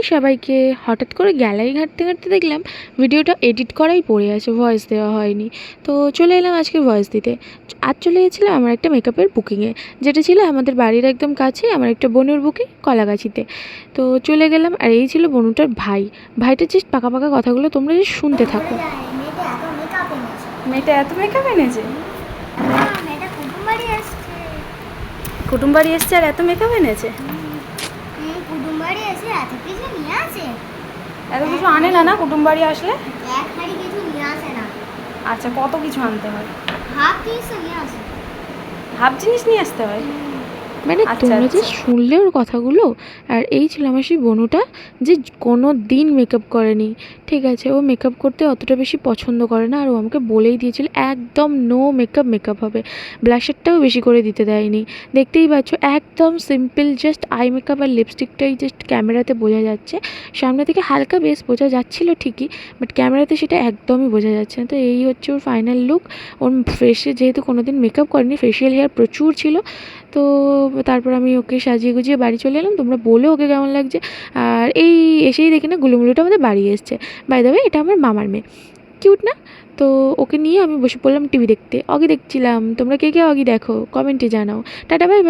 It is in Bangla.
হাই সবাইকে হঠাৎ করে গ্যালারি ঘাঁটতে ঘাঁটতে দেখলাম ভিডিওটা এডিট করাই পড়ে আছে ভয়েস দেওয়া হয়নি। তো চলে এলাম আজকে ভয়েস দিতে। আজ চলে গেছিলাম আমার একটা মেকআপের বুকিংয়ে যেটা ছিল আমাদের বাড়ির একদম কাছে আমার একটা বোনের বুকিং কলাগাছিতে। তো চলে গেলাম আর এই ছিল বনুটার ভাই। ভাইটার জাস্ট পাকা পাকা কথাগুলো তোমরা জাস্ট শুনতে থাকো। মেয়েটা এত মেকআপ এনেছে? মেয়েটা কুটুম বাড়ি এসছে। কুটুম বাড়ি এসছে আর এত মেকআপ এনেছে? বাড়ি এসে এত কিছু নিয়ে আসে? এত কিছু আনে না না? কুটুম বাড়ি আসলে? এক হাড়ি কিছু নিয়ে আসে না। আচ্ছা কত কিছু আনতে হয়? হাফ জিনিস নিয়ে আসে। হাফ জিনিস নিয়ে আসতে হয়? মানে আচ্ছা, তোমরা যে আচ্ছা। শুনলে ওর কথাগুলো আর এই ছিল আমার সেই বনুটা যে কোনো দিন মেকআপ করেনি ঠিক আছে? ও মেকআপ করতে অতটা বেশি পছন্দ করে না আর ও আমাকে বলেই দিয়েছিল একদম নো মেকআপ মেকআপ হবে। ব্লাশারটাও বেশি করে দিতে দেয়নি। দেখতেই পাচ্ছ একদম সিম্পল জাস্ট আই মেকআপ আর লিপস্টিকটাই জাস্ট ক্যামেরাতে বোঝা যাচ্ছে। সামনে থেকে হালকা বেশ বোঝা যাচ্ছিল ঠিকই বাট ক্যামেরাতে সেটা একদমই বোঝা যাচ্ছে না। তো এই হচ্ছে ওর ফাইনাল লুক ওর ফেসে যেহেতু কোনো দিন মেকআপ করেনি ফেশিয়াল হেয়ার প্রচুর ছিল তো তারপর আমি ওকে সাজিয়ে গুজিয়ে বাড়ি চলে এলাম। তোমরা বলে ওকে কেমন লাগছে। আর এই এসেই দেখি না গুলুমুলুটা আমাদের বাড়ি এসছে। বাই দেবে এটা আমার মামার মেয়ে। কিউট না? তো ওকে নিয়ে আমি বসে পড়লাম টিভি দেখতে। অগি দেখছিলাম। তোমরা কে কে অগি দেখো? কমেন্টে জানাও। Tata bye bye